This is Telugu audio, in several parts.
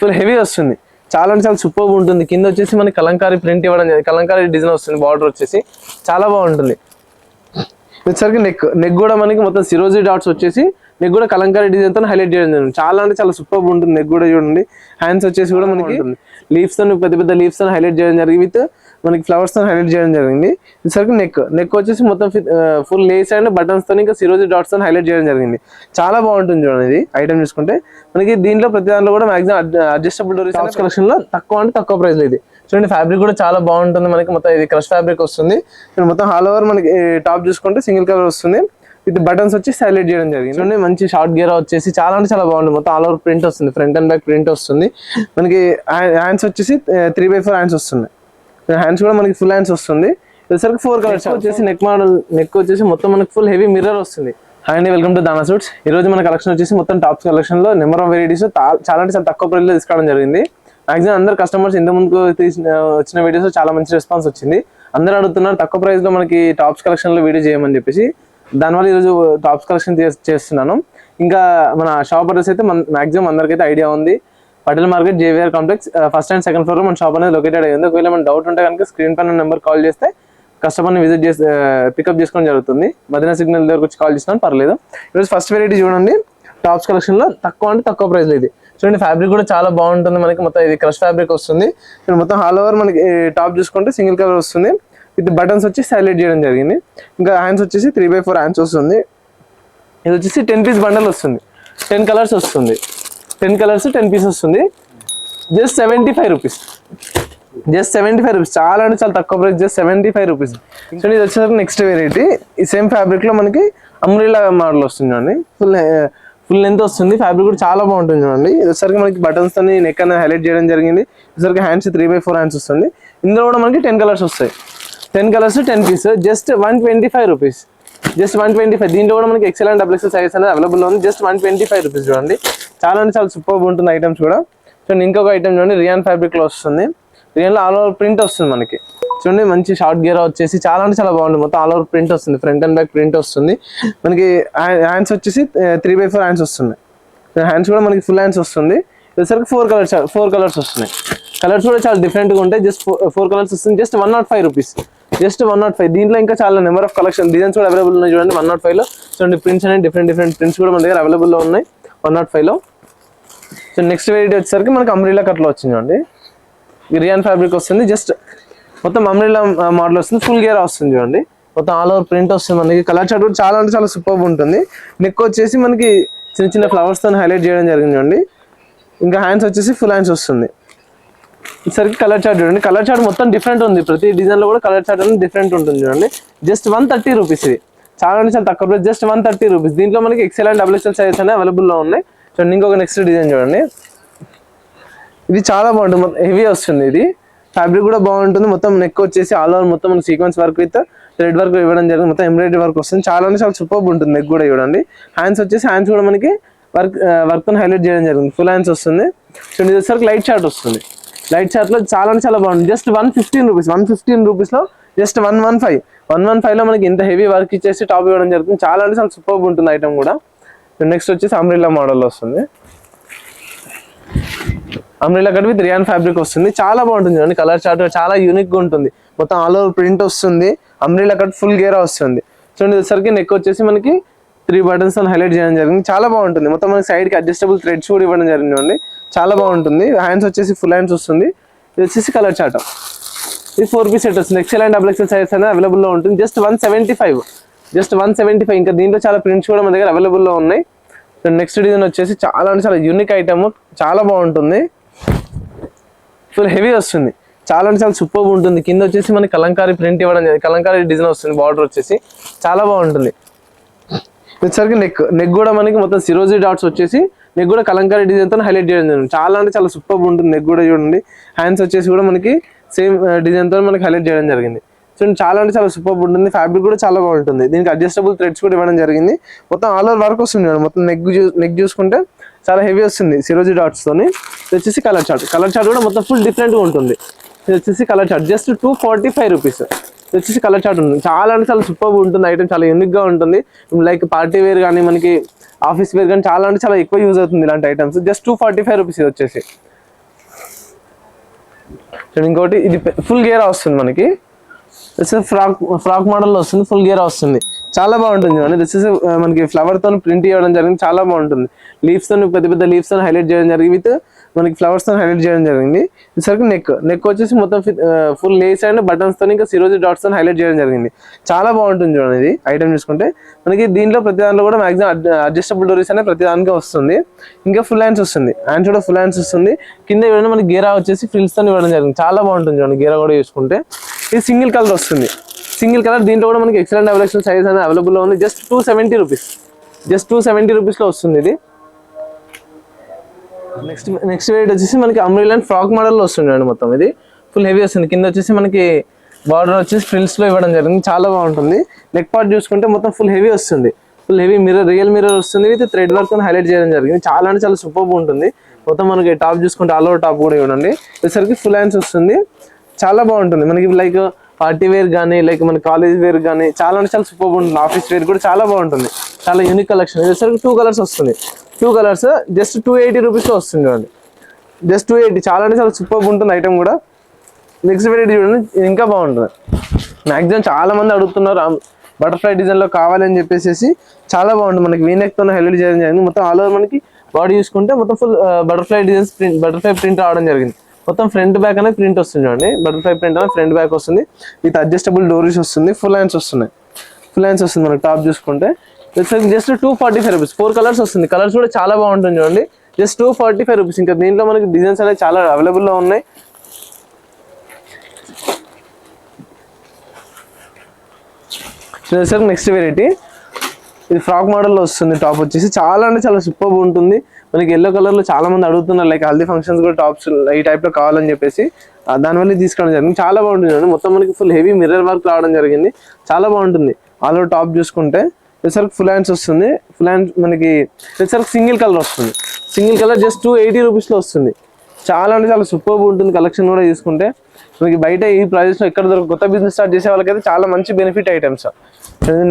ఫుల్ హెవీ వస్తుంది. చాలా అంటే చాలా సూపర్ ఉంటుంది. కింద వచ్చేసి మనకి కలంకారీ ప్రింట్ ఇవ్వడం జరిగింది. కలంకారీ డిజైన్ వస్తుంది. బార్డర్ వచ్చేసి చాలా బాగుంటుంది. వచ్చేసరికి నెక్ నెక్ కూడా మనకి మొత్తం సిరోజీ డాట్స్ వచ్చేసి నెక్ కూడా కలంకారీ డిజైన్తో హైలైట్ చేయడం జరిగింది. చాలా అంటే చాలా సూపర్ ఉంటుంది నెక్ కూడా చూడండి. హ్యాండ్స్ వచ్చేసి కూడా మనకి లీవ్స్తో పెద్ద పెద్ద లీవ్స్తో హైలైట్ చేయడం జరిగింది. విత్ మనకి ఫ్లవర్స్తో హైలైట్ చేయడం జరిగింది. వచ్చేసరికి నెక్ నెక్ వచ్చేసి మొత్తం ఫుల్ లేస్ అండ్ బటన్స్తో ఇంకా సిరోజీ డాట్స్తో హైలైట్ చేయడం జరిగింది. చాలా బాగుంటుంది చూడండి ఇది ఐటమ్ చూసుకుంటే. మనకి దీంట్లో ప్రతి దాంట్లో కూడా మాక్సిమం అడ్జస్టబుల్ డోరీస్ కలెక్షన్లో తక్కువ అంటే తక్కువ ప్రైస్ ఇది. చూడండి ఫ్యాబ్రిక్ కూడా చాలా బాగుంటుంది. మనకి మొత్తం ఇది క్రష్ ఫ్యాబ్రిక్ వస్తుంది. మొత్తం ఆల్ ఓవర్ మనకి టాప్ చూసుకుంటే సింగిల్ కలర్ వస్తుంది. విత్ బటన్స్ వచ్చి హైలైట్ చేయడం జరిగింది. మంచి షార్ట్ గేర్ వచ్చేసి చాలా అంటే చాలా బాగుంది. మొత్తం ఆల్ ఓవర్ ప్రింట్ వస్తుంది. ఫ్రంట్ అండ్ బ్యాక్ ప్రింట్ వస్తుంది. మనకి హ్యాండ్స్ వచ్చేసి త్రీ బై ఫోర్ హ్యాండ్స్ వస్తున్నాయి. హ్యాండ్స్ కూడా మనకి ఫుల్ హ్యాండ్స్ వస్తుంది. వచ్చేసరికి ఫోర్ కలర్స్ వచ్చేసి నెక్ మోడల్ నెక్ వచ్చేసి మొత్తం మనకి ఫుల్ హెవీ మిర్రర్ వస్తుంది. హాయ్ అండి వెల్కమ్ టు దానా సూట్స్ ఈ రోజు మన కలెక్షన్ వచ్చేసి మొత్తం టాప్స్ కలెక్షన్లో నెంబర్ ఆఫ్ వెరైటీస్ చాలా అంటే చాలా తక్కువ ప్రైస్లో తీసుకోవడం జరిగింది. మాక్సిమం అందరు కస్టమర్స్ ఇంత ముందుకు తీసిన వచ్చిన వీడియోస్ చాలా మంచి రెస్పాన్స్ వచ్చింది. అందరూ అడుగుతున్నారు తక్కువ ప్రైస్లో మనకి టాప్స్ కలెక్షన్లో వీడియో చేయమని చెప్పేసి. దానివల్ల ఈరోజు టాప్స్ కలెక్షన్ చేస్తున్నాను. ఇంకా మన షాప్ అడ్రస్ అయితే మాక్సిమం అందరికైతే ఐడియా ఉంది. Patel market JVR complex first and second ఫ్లోర్లో మన షాప్ అనేది లొకేటెడ్ అయ్యింది ఒకవేళ మన డౌట్ ఉంటే కనుక స్క్రీన్ పైన నెంబర్ కాల్ చేస్తే కస్టమర్ని విజిట్ చేసి పికప్ చేసుకోవడం జరుగుతుంది. మదీనా సిగ్నల్ దగ్గరకు వచ్చి కాల్ చేసినా పర్లేదు. ఈరోజు ఫస్ట్ వెరైటీ చూడండి. టాప్స్ కలెక్షన్లో తక్కువ అంటే తక్కువ ప్రైస్లో ఇది. చూడండి ఫ్యాబ్రిక్ కూడా చాలా బాగుంటుంది మనకి. మొత్తం ఇది క్రష్ ఫ్యాబ్రిక్ వస్తుంది. ఇక్కడ మొత్తం ఆల్ ఓవర్ మనకి టాప్ చూసుకుంటే సింగిల్ కలర్ వస్తుంది. విత్ బటన్స్ వచ్చి హైలైట్ చేయడం జరిగింది. ఇంకా హ్యాండ్స్ వచ్చేసి త్రీ బై ఫోర్ హ్యాండ్స్ వస్తుంది. ఇది వచ్చేసి టెన్ పీస్ బండల్ వస్తుంది. టెన్ కలర్స్ వస్తుంది. టెన్ కలర్స్ టెన్ పీస్ వస్తుంది. Just seventy five rupees just seventy five rupees చాలా అంటే చాలా తక్కువ price just seventy five rupees so ఇది వచ్చేసరికి నెక్స్ట్ వెరైటీ ఈ సేమ్ ఫ్యాబ్రిక్లో మనకి అమ్రీలా మోడల్ వస్తుంది చూడండి. ఫుల్ ఫుల్ లెంత్ వస్తుంది. ఫ్యాబ్రిక్ కూడా చాలా బాగుంటుంది చూడండి. ఇది వచ్చేసరికి మనకి బటన్స్ అని నెక్ అనేది హైలైట్ చేయడం జరిగింది. ఇదిసరికి hands three by four hands వస్తుంది. ఇందులో కూడా మనకి టెన్ కలర్స్ వస్తాయి. Ten colours ten piece just one twenty five rupees just one twenty five దీంట్లో కూడా మనకి XL and double XL size అనేది అవైలబుల్ ఉంది. Just one twenty five rupees చూడండి. చాలా అంటే చాలా సూపర్ ఉంటుంది ఐటమ్స్ కూడా. చూడండి ఇంకొక ఐటమ్ చూడండి. రియాన్ ఫ్యాబ్రిక్లో వస్తుంది. రియాన్లో ఆల్ ఓవర్ ప్రింట్ వస్తుంది మనకి. చూడండి మంచి షార్ట్ గేర్ వచ్చేసి చాలా అంటే చాలా బాగుంటుంది. మొత్తం ఆల్ ఓవర్ ప్రింట్ వస్తుంది. ఫ్రంట్ అండ్ బ్యాక్ ప్రింట్ వస్తుంది. మనకి హ్యాండ్స్ వచ్చేసి త్రీ బై ఫోర్ హ్యాండ్స్ వస్తున్నాయి హ్యాండ్స్ కూడా మనకి ఫుల్ హ్యాండ్స్ వస్తుంది. వచ్చేసరికి ఫోర్ కలర్స్ ఫోర్ కలర్స్ వస్తున్నాయి. కలర్స్ కూడా చాలా డిఫరెంట్గా ఉంటాయి. జస్ట్ ఫోర్ కలర్స్ వస్తుంది. Just one nought five rupees just one nought five దీంట్లో ఇంకా చాలా నెంబర్ ఆఫ్ కలెక్షన్ డిజైన్స్ కూడా అవైలబుల్ ఉన్నాయి చూడండి వన్ నాట్ ఫైవ్లో. చూడండి ప్రింట్స్ అనేవి డిఫరెంట్ డిఫరెంట్ ప్రింట్స్ కూడా మన దగ్గర అవైలబుల్లో ఉన్నాయి వన్ నాట్ ఫైవ్లో సో నెక్స్ట్ వెరైటీ వచ్చేసరికి మనకి అమ్రీలా కట్లో వచ్చింది చూడండి. రియాన్ ఫ్యాబ్రిక్ వస్తుంది. జస్ట్ మొత్తం అమ్రీలా మోడల్ uh, వస్తుంది. ఫుల్ గేర్ వస్తుంది చూడండి. మొత్తం ఆల్ ఓవర్ ప్రింట్ వస్తుంది మనకి కలర్ చార్ట్ కూడా చాలా అంటే చాలా సూపర్ ఉంటుంది. నెక్ వచ్చేసి మనకి చిన్న చిన్న ఫ్లవర్స్తో హైలైట్ చేయడం జరిగింది చూడండి. ఇంకా హ్యాండ్స్ వచ్చేసి ఫుల్ హ్యాండ్స్ వస్తుంది. సరికి కలర్ చార్ట్ చూడండి. కలర్ చార్ట్ మొత్తం డిఫరెంట్ ఉంది. ప్రతి డిజైన్లో కూడా కలర్ చార్ట్ అనేది డిఫరెంట్ ఉంటుంది చూడండి. జస్ట్ వన్ థర్టీ రూపీస్ ఇది. చాలా అంటే చాలా తక్కువ price. Just one thirty rupees. దీంట్లో మనకి XL and double XL sizes అనేవి అవైలబుల్లో ఉన్నాయి. చూడండి ఇంకొక నెక్స్ట్ డిజైన్ చూడండి. ఇది చాలా బాగుంటుంది. మొత్తం హెవీ వస్తుంది ఇది. ఫ్యాబ్రిక్ కూడా బాగుంటుంది. మొత్తం నెక్ వచ్చేసి ఆల్ ఓవర్ మొత్తం మన sequence work with thread work ఇవ్వడం జరిగింది. మొత్తం ఎంబ్రాయిడరీ వర్క్ వస్తుంది. చాలా అంటే చాలా సూపర్ ఉంటుంది నెక్ కూడా చూడండి. హ్యాండ్స్ వచ్చేసి హ్యాండ్స్ కూడా మనకి వర్క్ వర్క్ హైలైట్ చేయడం జరిగింది. ఫుల్ హ్యాండ్స్ వస్తుంది. చూడండి ఇది వచ్చేసరికి లైట్ చార్ట్ వస్తుంది. లైట్ చార్ట్లో చాలా అంటే చాలా బాగుంది. Just one fifteen rupees one fifteen రూపీస్లో just one one five one one ఫైవ్లో మనకి ఇంత హెవీ వర్క్ ఇచ్చేసి టాప్ ఇవ్వడం జరుగుతుంది. చాలా అంటే చాలా సూపర్ ఉంటుంది ఐటమ్ కూడా. నెక్స్ట్ వచ్చేసి అమ్రిల్లా మోడల్ వస్తుంది. Umbrella cut with rayon fabric వస్తుంది. చాలా బాగుంటుంది అండి కలర్ చార్ట్ చాలా యూనిక్గా ఉంటుంది. మొత్తం ఆల్ ఓవర్ ప్రింట్ వస్తుంది. అమ్రిల్లా కట్ ఫుల్ గేరా వస్తుంది. చూడండి వచ్చేసరికి నెక్ వచ్చేసి మనకి త్రీ బటన్స్ అని హైలైట్ చేయడం జరిగింది. చాలా బాగుంటుంది. మొత్తం మనకి సైడ్కి అడ్జస్టబుల్ థ్రెడ్స్ కూడా ఇవ్వడం జరిగింది చాలా బాగుంటుంది. హ్యాండ్స్ వచ్చేసి ఫుల్ హ్యాండ్స్ వస్తుంది. ఇది వచ్చేసి కలర్ చార్ట్ ఇది ఫోర్ పీస్ సెట్ వస్తుంది. XL and double XL size అనేది అవైలబుల్లో ఉంటుంది. Just one seventy five just one seventy five ఇంకా దీంట్లో చాలా ప్రింట్స్ కూడా మన దగ్గర అవైలబుల్లో ఉన్నాయి. నెక్స్ట్ డిజైన్ వచ్చేసి చాలా అంటే చాలా యూనిక్ ఐటమ్ చాలా బాగుంటుంది. ఫుల్ హెవీ వస్తుంది. చాలా అంటే చాలా సూపర్ ఉంటుంది. కింద వచ్చేసి మనకి కలంకారీ ప్రింట్ ఇవ్వడం జరిగింది. కలంకారీ డిజైన్ వస్తుంది. బార్డర్ వచ్చేసి. చాలా బాగుంటుంది. వచ్చేసరికి నెక్ నెక్ కూడా మనకి మొత్తం సిరోజీ డాట్స్ వచ్చేసి నెక్ కూడా కలంకారీ డిజైన్తో హైలైట్ చేయడం జరిగింది. చాలా అంటే చాలా సూపర్ ఉంటుంది నెక్ కూడా చూడండి. హ్యాండ్స్ వచ్చేసి కూడా మనకి సేమ్ డిజైన్తో uh, మనకి హైలైట్ చేయడం జరిగింది. చూడండి చాలా అంటే చాలా సూపర్ ఉంటుంది. ఫ్యాబ్రిక్ కూడా చాలా బాగుంటుంది. దీనికి అడ్జస్టబుల్ థ్రెడ్స్ కూడా ఇవ్వడం జరిగింది. మొత్తం ఆల్ ఓవర్ వర్క్ వస్తుంది మొత్తం నెక్ నెక్ చూసుకుంటే చాలా హెవీ వస్తుంది సిరోజీ డాట్స్తోని ఇది వచ్చేసి కలర్ చార్ట్ కలర్ చార్ట్ కూడా మొత్తం ఫుల్ డిఫరెంట్గా ఉంటుంది. ఇది వచ్చేసి colour chart just two forty five rupees వచ్చేసి కలర్ చార్ట్ ఉంటుంది చాలా అంటే చాలా సూపర్ ఉంటుంది. ఐటమ్ చాలా యూనిక్గా ఉంటుంది. లైక్ పార్టీ వేర్ కానీ మనకి ఆఫీస్ వేర్ కానీ చాలా అంటే చాలా ఎక్కువ యూజ్ అవుతుంది ఇలాంటి items just two forty five rupees ఇది వచ్చేసి. ఇంకోటి ఇది ఫుల్ గేర్ వస్తుంది మనకి. దిస్ ఫ్రాక్ ఫ్రాక్ మోడల్లో వస్తుంది ఫుల్ గేర్ వస్తుంది. చాలా బాగుంటుంది చూడండి. దిస్ ఇస్ uh, మనకి ఫ్లవర్తో ప్రింట్ చేయడం జరిగింది. చాలా బాగుంటుంది. లీవ్స్తో పెద్ద పెద్ద లీవ్స్తో హైలైట్ చేయడం జరిగింది. విత్ మనకి ఫ్లవర్స్తో హైలైట్ చేయడం జరిగింది. సరికి నెక్ నెక్ వచ్చేసి మొత్తం ఫుల్ లేస్ అండ్ బటన్స్తో ఇంకా సిరోజీ డాట్స్తో హైలైట్ చేయడం జరిగింది. చాలా బాగుంటుంది చూడండి ఇది ఐటమ్ చూసుకుంటే. మనకి దీంట్లో ప్రతి దాంట్లో కూడా మాక్సిమం అడ్జస్టబుల్ డోరీస్ అనేది ప్రతి దానికి వస్తుంది. ఇంకా ఫుల్ హ్యాండ్స్ వస్తుంది. హ్యాండ్స్ కూడా ఫుల్ హ్యాండ్స్ వస్తుంది. కింద ఇవ్వడం మనకి గేరా వచ్చేసి ఫ్రిల్స్తో ఇవ్వడం జరిగింది. చాలా బాగుంటుంది చూడండి గేరా కూడా చూసుకుంటే. ఇది సింగిల్ కలర్ వస్తుంది. సింగిల్ కలర్ దీంట్లో కూడా మనకి ఎక్సలెంట్ అవైలబుల్ సైజ్ అనేది అవైలబుల్ ఉంది. Just two seventy rupees just two seventy రూపీస్లో వస్తుంది ఇది. నెక్స్ట్ నెక్స్ట్ వెయిట్ వచ్చేసి మనకి అమ్రీల్ అండ్ ఫ్రాక్ మోడల్లో వస్తుండండి మొత్తం ఇది. ఫుల్ హెవీ వస్తుంది. కింద వచ్చేసి మనకి బార్డర్ వచ్చేసి ఫ్రిల్స్లో ఇవ్వడం జరిగింది. చాలా బాగుంటుంది. నెక్ పార్ట్ చూసుకుంటే మొత్తం ఫుల్ హెవీ వస్తుంది. Full heavy mirror real mirror వస్తుంది. విత్ థ్రెడ్ వర్క్ హైలైట్ చేయడం జరిగింది. చాలా అంటే చాలా సూపర్ ఉంటుంది. మొత్తం మనకి టాప్ చూసుకుంటే ఆల్ ఓవర్ టాప్ కూడా ఇవ్వండి వచ్చేసరికి ఫుల్ హ్యాండ్స్ వస్తుంది. చాలా బాగుంటుంది. మనకి లైక్ పార్టీ వేర్ కానీ లైక్ మన కాలేజ్ వేర్ కానీ చాలా అంటే చాలా సూపర్ ఉంటుంది. ఆఫీస్ వేర్ కూడా చాలా బాగుంటుంది. చాలా యూనిక్ కలెక్షన్ వచ్చేసరికి టూ కలర్స్ వస్తుంది. Two colours just two eighty రూపీస్లో వస్తుంది చూడండి. జస్ట్ టూ ఎయిటీ చాలా అంటే చాలా సూపర్గా ఉంటుంది ఐటమ్ కూడా. నెక్స్ట్ వెరైటీ చూడండి ఇంకా బాగుంటుంది. మ్యాక్సిమం చాలా మంది అడుగుతున్నారు బటర్ఫ్లై డిజైన్లో కావాలని చెప్పేసి చాలా బాగుంటుంది. మనకి వీనెక్తో హెల్డ్ హైలైట్ చేయడం జరిగింది. మొత్తం ఆల్ ఓవర్ మనకి బాడీ చూసుకుంటే మొత్తం full butterfly designs print butterfly print రావడం జరిగింది. మొత్తం ఫ్రంట్ బ్యాక్ అనేది ప్రింట్ వస్తుంది చూడండి. బటర్ఫ్లై ప్రింట్ అనేది ఫ్రంట్ బ్యాక్ వస్తుంది. విత్ అడ్జస్టబుల్ డోరీస్ వస్తుంది ఫుల్ హ్యాండ్స్ వస్తున్నాయి. ఫుల్ హ్యాండ్స్ వస్తుంది మనకి టాప్ చూసుకుంటే. Just two forty five rupees four colours వస్తుంది. కలర్స్ కూడా చాలా బాగుంటుంది చూడండి. Just two forty five rupees ఇంకా దీంట్లో మనకి డిజైన్స్ అనేవి చాలా అవైలబుల్లో ఉన్నాయి. సార్ నెక్స్ట్ వెరైటీ ఇది ఫ్రాక్ మోడల్లో వస్తుంది. టాప్ వచ్చేసి చాలా అంటే చాలా సూపర్ ఉంటుంది. మనకి ఎల్లో కలర్లో చాలా మంది అడుగుతున్నారు లైక్ హల్దీ ఫంక్షన్స్ కూడా టాప్స్ ఈ టైప్లో కావాలని చెప్పేసి. దానివల్ల తీసుకోవడం జరిగింది. చాలా బాగుంటుంది మొత్తం మనకి ఫుల్ హెవీ మిర్రర్ వర్క్ రావడం జరిగింది. చాలా బాగుంటుంది. ఆల్ ఓవర్ టాప్ చూసుకుంటే. వచ్చేసరికి ఫుల్ హ్యాండ్స్ వస్తుంది. ఫుల్ హ్యాండ్స్ మనకి వచ్చేసరికి సింగిల్ కలర్ వస్తుంది. Single colour just two eighty రూపీస్లో వస్తుంది. చాలా అంటే చాలా సూపర్ ఉంటుంది కలెక్షన్ కూడా తీసుకుంటే. మనకి బయట ఈ ప్రైజెస్ ఎక్కడ దొరక కొత్త బిజినెస్ స్టార్ట్ చేసే వాళ్ళకైతే చాలా మంచి బెనిఫిట్ ఐటమ్స్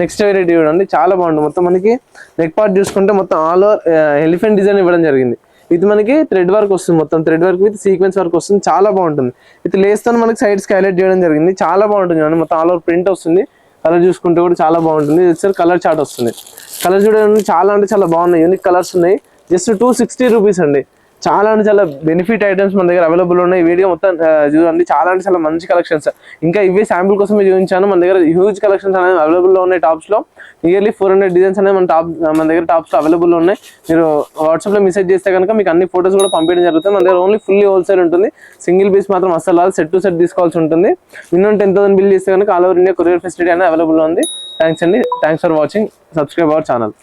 నెక్స్ట్ వెరైటీ చూడండి. చాలా బాగుంటుంది. మొత్తం మనకి నెక్ పార్ట్ చూసుకుంటే మొత్తం ఆల్ ఓవర్ ఎలిఫెంట్ డిజైన్ ఇవ్వడం జరిగింది. ఇది మనకి థ్రెడ్ వర్క్ వస్తుంది. మొత్తం thread work with sequence work వస్తుంది. చాలా బాగుంటుంది. ఇది లేస్ మనకి సైడ్స్ హైలైట్ చేయడం జరిగింది. చాలా బాగుంటుంది మొత్తం ఆల్ ఓవర్ ప్రింట్ వస్తుంది. కలర్ చూసుకుంటే కూడా చాలా బాగుంటుంది. సార్ కలర్ చార్ట్ వస్తుంది. కలర్ చూడండి చాలా అంటే చాలా బాగున్నాయి. యూనిక్ కలర్స్ ఉన్నాయి. జస్ట్ టూ సిక్స్టీ రూపీస్ అండి. చాలా అంటే చాలా బెనిఫిట్ ఐటమ్స్ మన దగ్గర అవైలబుల్ ఉన్నాయి. వీడియో మొత్తం చూడండి. చాలా అంటే చాలా మంచి కలెక్షన్స్ ఇంకా ఇవే శాంపుల్ కోసమే చూపించాను. మన దగ్గర హ్యూజ్ కలెక్షన్స్ అనేవి అవైలబుల్లో ఉన్నాయి టాప్స్లో నియర్లీ ఫోర్ హండ్రెడ్ డిజైన్స్ అనేవి మన టాప్ మన దగ్గర టాప్స్లో అవైలబుల్ ఉన్నాయి. మీరు వాట్సాప్లో మెసేజ్ చేస్తే కనుక మీకు అన్ని ఫోటోస్ కూడా పంపించడం జరుగుతుంది. మన దగ్గర ఓన్లీ ఫుల్లీ హోల్సేల్ ఉంటుంది. సింగిల్ పీస్ మాత్రం అస్సలు రాదు. సెట్ టు సెట్ తీసుకోవాల్సి ఉంటుంది. మినిమం టెన్ థౌసండ్ బిల్ చేస్తే కనుక all over India courier facility అనేది అవైలబుల్ ఉంది. థ్యాంక్స్ అండి. Thanks for watching subscribe our channel